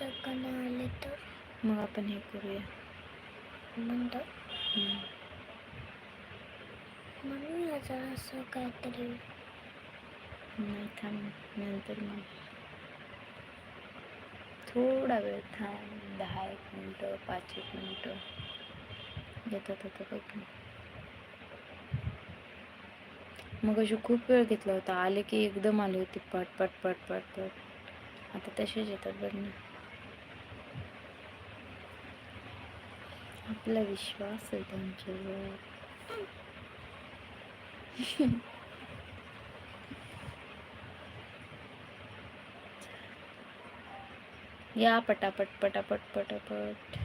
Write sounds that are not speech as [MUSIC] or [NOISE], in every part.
दुसऱ्याकडे आले तर मग आपण हे करूया. बंद हम्म. म्हणूया जरासं काहीतरी नाही थांब नंतर मग. थोडा वेळ थांब दहा एक मिनटं पाच एक मिनटं. येतात आता बघ. मग अशी खूप वेळ घेतला होता. आले की एकदम आले होते पट पट पट पट पट. आता तसेच येतात बघ ना. आपला विश्वास आहे त्यांच्यावर. या पटापट पटापट पटापट.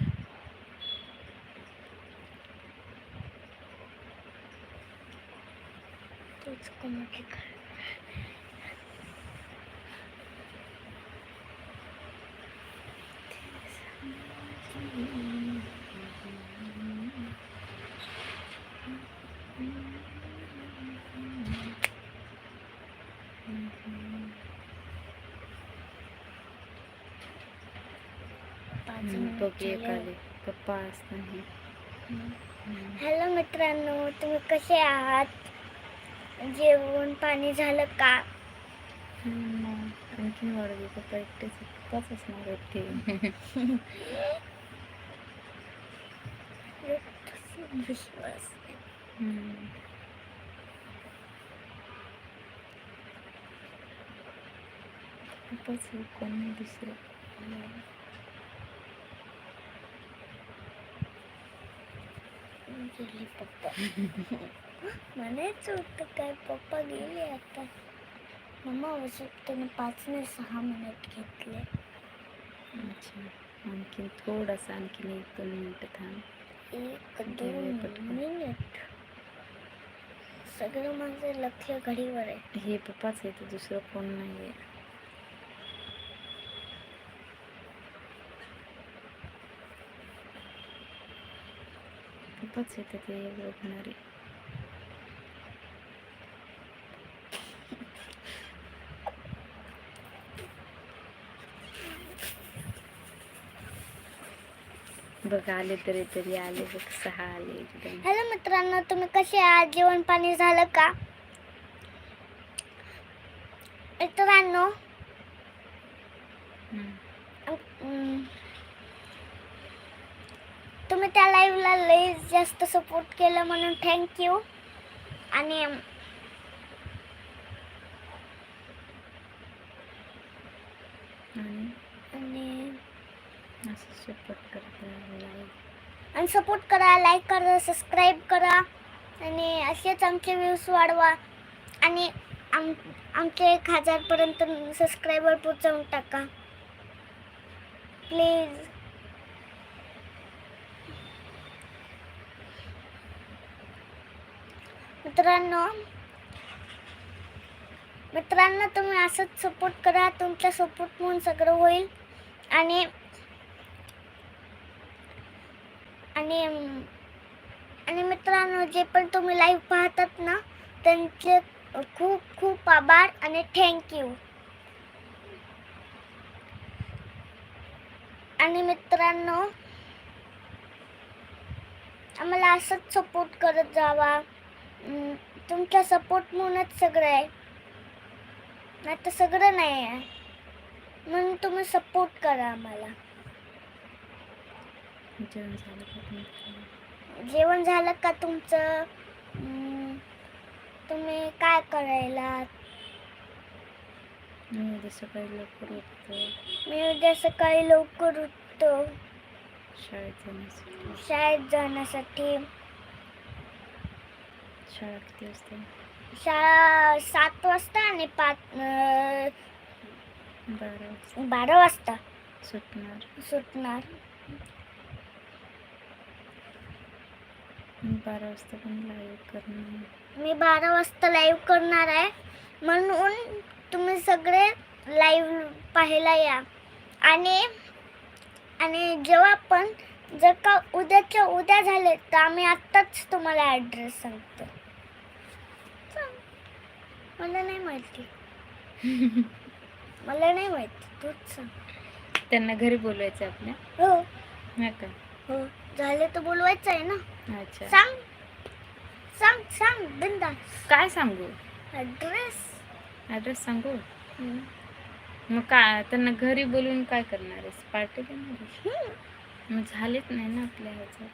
तोच कोणाची पप्पा असताना हॅलो मित्रांनो तुम्ही कसे आहात? जेवण पाणी झालं का? आणखीन वाढवे पप्पा एकटेच पप्पाच असणार आहेत ते. विश्वास. पप्पाच आहे, कोण दुसरं? गेले पप्पा म्हणायचं होतं काय पप्पा गेले आता मम्मा आवश्यकतेने पाच नाही सहा मिनिट घेतले अच्छा आणखीन थोडासा आणखीन एक दोन मिनटं थांब एक दोन. मिनिट सगळं माझं लक्ष घडीवर आहे हे पप्पाच आहे तर दुसरं कोण नाही आहे खूपच येते ते बघणारे बघ आले तरी तरी आले बघ सहा आले एकदम. हॅलो मित्रांनो तुम्ही कसे आहात? जेवण पाणी झालं का? मित्रांनो हम्म. अं, तुम्ही त्या लाईव्हला लई जास्त सपोर्ट केलं म्हणून थँक्यू आणि सपोर्ट करता आणि सपोर्ट करा लाईक करा सबस्क्राईब करा. आणि असेच आमचे व्ह्यूज वाढवा. आणि आम आमचे एक हजारपर्यंत सबस्क्रायबर पोचवून टाका. प्लीज मित्रांनो मित्रांनो तुम्ही असंच सपोर्ट करा. तुमच्या सपोर्ट म्हणून सगळं होईल. आणि आणि आणि मित्रांनो जे पण तुम्ही लाईव्ह पाहतात ना त्यांचे खूप खूप आभार आणि थँक्यू आणि मित्रांनो आम्हाला असंच सपोर्ट करत जावा. अं, तुमच्या सपोर्ट म्हणूनच सगळं आहे. नाही तर सगळं नाही आहे. म्हणून तुम्ही सपोर्ट करा आम्हाला. जेवण झालं का तुमचं? जेवण झालं का तुमचं? तुम्ही काय करायला मी उद्या सकाळी लवकर उठतो. मी उद्या सकाळी लवकर उठतो. शाळेत जाण्यासाठी. शाळेत जाण्यासाठी. शाळा किती वाजता? शाळा सात वाजता आणि पाच बारा वाजता. बारा वाजता. सुटणार. सुटणार. मी बारा वाजता पण लाईव्ह करणार मी बारा वाजता लाईव्ह करणार आहे. म्हणून तुम्ही सगळे लाईव्ह पाहायला या. आणि आणि जेव्हा पण जर का उद्याच्या उद्या झाले तर आम्ही आत्ताच तुम्हाला ॲड्रेस सांगतो. सांग. मला नाही माहिती. [LAUGHS] मला नाही माहिती. तूच सांग. त्यांना घरी बोलवायचं आपल्या? हो. नाही का? हो. झाले तर बोलवायचं आहे ना? अच्छा. सांग. सांग सांग बिंदास काय सांगू? ॲड्रेस ॲड्रेस सांगू? मग काय त्यांना घरी बोलून काय करणार आहेस? पार्टी देणार? मग झालेच नाही ना आपल्या ह्याच्यात.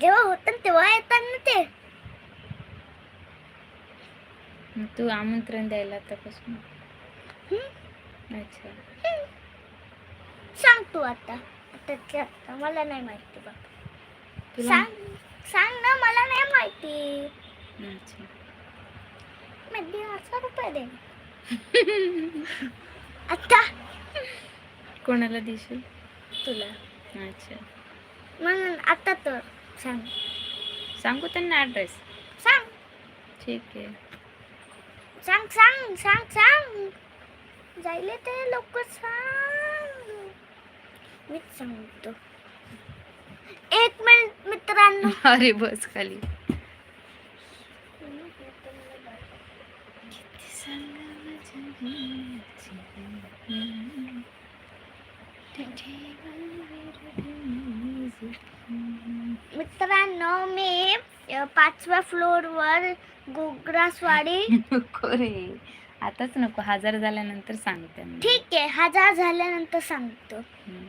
जेव्हा होतं तेव्हा येतात ना ते. तू आमंत्रण द्यायला आतापासून. अच्छा. सांग तू आता. आताच्या आता मला नाही माहिती बघ तुला? सांग सांग ना मला नाही माहिती. अच्छा. मी दीडशे रुपये दे [LAUGHS] आता? कोणाला देशील? तुला. अच्छा. म्हणून आता तर सांग. सांगू त्यांना ॲड्रेस सांग. ठीक आहे. सांग सांग सांग सांग जायले ते लोक सांग मीच सांगतो एक मिनिट मित्रांनो अरे बस खाली मित्रांनो मी पाचव्या फ्लोअरवर गोग्रासवाडी. नको [LAUGHS] रे आताच नको हजार झाल्यानंतर सांग त्यांना ठीक आहे हजार झाल्यानंतर सांगतो. हम्म.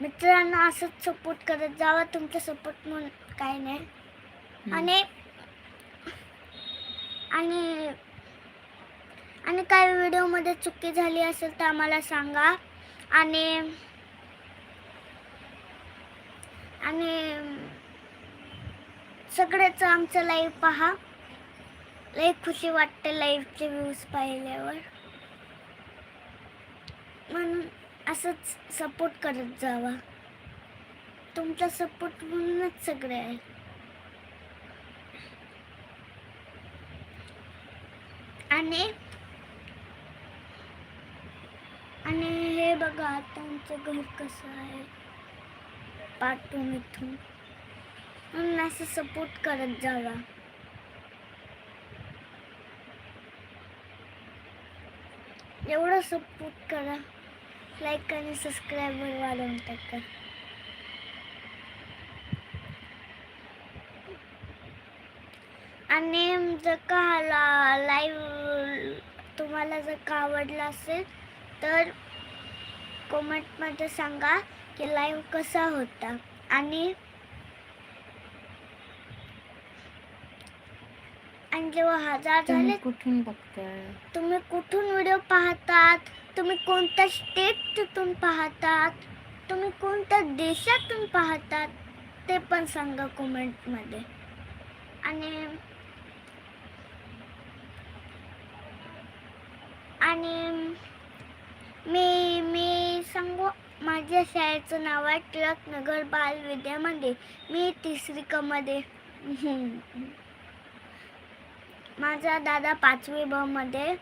मित्रांनो असंच सपोर्ट करत जावा तुमचा सपोर्ट म्हणून काही नाही. हम्म. आणि आणि आणि काही व्हिडिओमध्ये चुकी झाली असेल तर आम्हाला सांगा. आणि आणि सगळेच आमचं लाईव्ह पहा. लई खुशी वाटते लाईव्हचे व्ह्यूज पाहिल्यावर. म्हणून असंच सपोर्ट करत जावा. तुमचा सपोर्ट म्हणूनच सगळे आहे. आणि आणि हे बघा आता आमचं घर कसं आहे. पाठवून इथून. म्हणून असं सपोर्ट करत जावा. एवढं सपोर्ट करा. लाईक आणि सबस्क्राईबर वाढवून टाका. आणि जर का हा लाईव्ह तुम्हाला जर का आवडला असेल तर कमेंटमध्ये सांगा की लाईव्ह कसा होता. आणि आणि जेव्हा हजार तुम्ही झाले कुठून बघताय? तुम्ही कुठून व्हिडिओ पाहतात? तुम्ही कोणत्या स्टेटतून पाहतात? तुम्ही कोणत्या देशातून पाहतात? ते पण सांगा कमेंटमध्ये आणि आणि मी मी सांगू माझ्या शाळेचं नाव आहे टिळक नगर बाल विद्या मंदिर. मी तिसरी कमध्ये [LAUGHS] माझा दादा पाचवी ब मध्ये.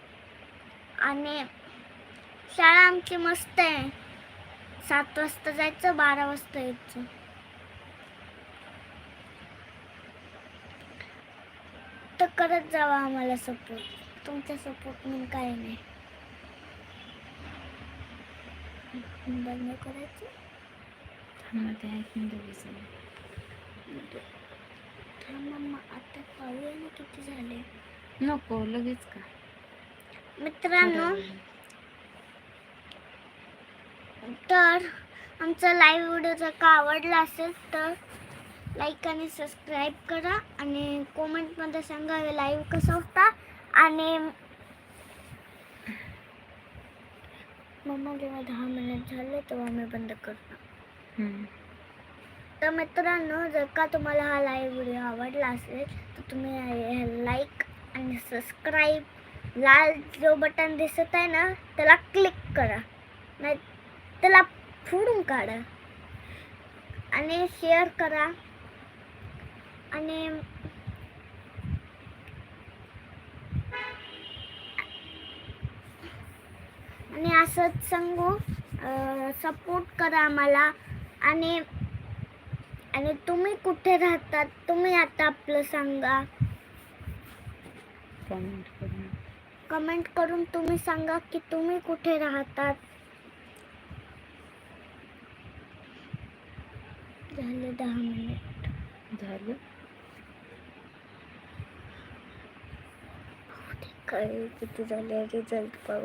आणि शाळा आमची मस्त आहे. सात वाजता जायचं बारा वाजता यायचं. तर करत जावा आम्हाला सपोर्ट तुमचा सपोर्ट म्हणून काय नाही. बंद करायचं. थांब मम्मा आता पाहूया ना किती झाले. नको लगेच का मित्रांनो. तर आमचा लाईव्ह व्हिडिओ जर का आवडला असेल तर लाईक आणि सबस्क्राईब करा आणि कमेंटमध्ये सांगा लाईव्ह कसा होता आणि मम्मा जेव्हा दहा मिनिट झाले तेव्हा मी बंद हम्म. तर मित्रांनो जर का तुम्हाला हा लाईव्ह व्हिडिओ आवडला असेल तर तुम्ही लाईक आणि सबस्क्राईब लाल जो बटन दिसत आहे ना त्याला क्लिक करा. नाही त्याला फोडून काढा. आणि शेअर करा. आणि आणि असंच सांगू सपोर्ट करा आम्हाला. आणि आणि तुम्ही कुठे राहतात तुम्ही आता आपलं सांगा. कमेंट करून. कमेंट करून तुम्ही सांगा की तुम्ही कुठे राहतात. झाले दहा मिनिट. झालं. काही किती झाले? रिझल्ट पाहू.